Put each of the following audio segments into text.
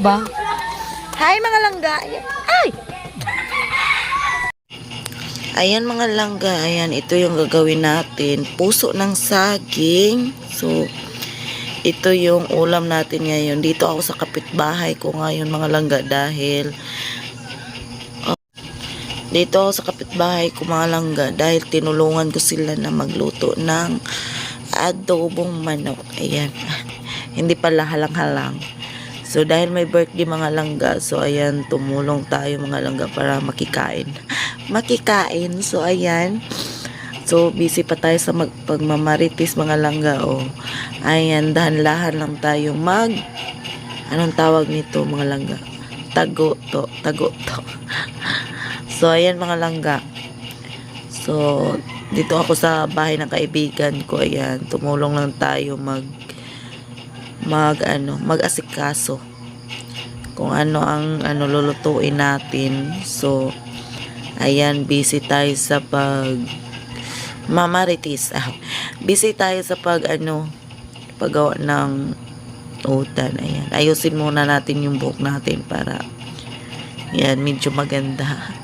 ba? Hi mga langga. Ay! Ayan mga langga, ayan, ito yung gagawin natin. Puso ng saging. So, ito yung ulam natin ngayon. Dito ako sa kapitbahay ko ngayon mga langga dahil oh, dito ako sa kapitbahay ko mga langga dahil tinulungan ko sila na magluto ng adobong manok. Ayan. Hindi pala halang-halang. So, dahil may birthday mga langga, so ayan, tumulong tayo mga langga para makikain. Makikain. So, ayan. So, busy pa tayo sa mag pagmamaritis mga langga. O, ayan, dahan-lahan lang tayo mag, anong tawag nito mga langga? Tago to. Tago to. so, ayan mga langga. So, dito ako sa bahay ng kaibigan ko. Ayan, tumulong lang tayo mag mag ano, mag-asikaso kung ano ang ano lulutuin natin. So ayan, busy tayo sa pag mamaritis. Ah, busy tayo sa pag ano paggawa ng utan. Ayan. Ayusin muna natin yung buhok natin para yan, medyo maganda.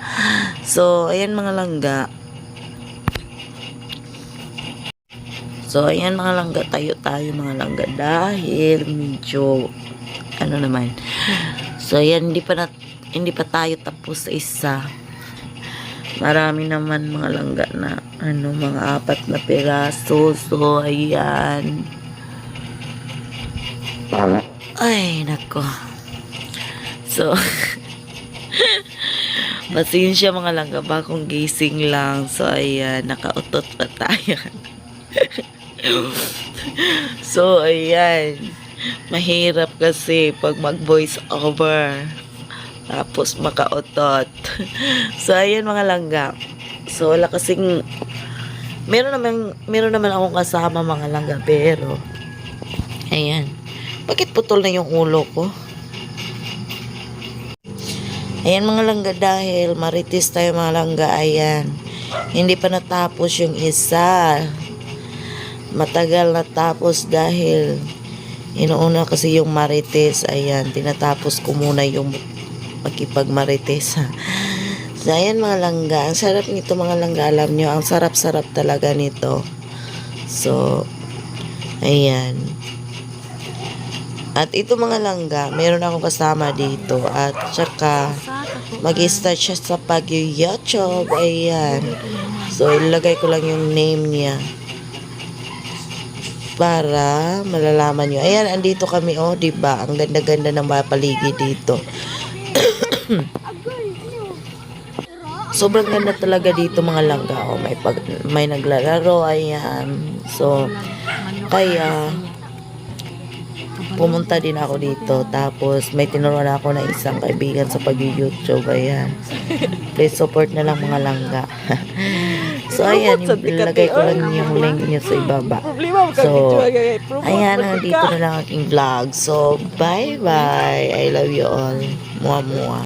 So, ayan mga langga. So, ayan mga langga, tayo tayo mga langga dahil medyo ano naman. So, ayan, hindi pa na, hindi pa tayo tapos sa isa. Marami naman mga langga na ano, mga apat na piraso. So, ayan. Ay, nako. So, pasensya mga langga, bakong gising lang. So, ayan, nakautot pa tayo. so, ayan. Mahirap kasi pag mag-voice over. Tapos makautot. so, ayan mga langga. So, wala kasing... Meron naman, meron naman akong kasama mga langga. Pero, ayan. Bakit putol na yung ulo ko? Ayan mga langga dahil maritis tayo mga langga. Ayan. Hindi pa natapos yung isa matagal natapos dahil inuuna kasi yung marites. Ayan tinatapos ko muna yung makipagmarites. So ayan mga langga. Ang sarap nito mga langga. Alam nyo ang sarap sarap talaga nito. So ayan. At ito mga langga meron akong kasama dito. At saka mag-start siya sa pag-youtube ayan. So ilagay ko lang yung name niya para malalaman nyo. Ayan, andito kami, oh, di ba? Ang ganda-ganda ng mga paligid dito. Sobrang ganda talaga dito mga langga. Oh, may pag may naglalaro, ayan. So, kaya pumunta din ako dito. Tapos, may tinuruan ako ng isang kaibigan sa pag-YouTube. Ayan. Please support na lang mga langga. so, ayan. Ilagay ko lang yung link niya sa ibaba. So, ayan. Nandito na lang aking vlog. So, bye-bye. I love you all. Mua-mua.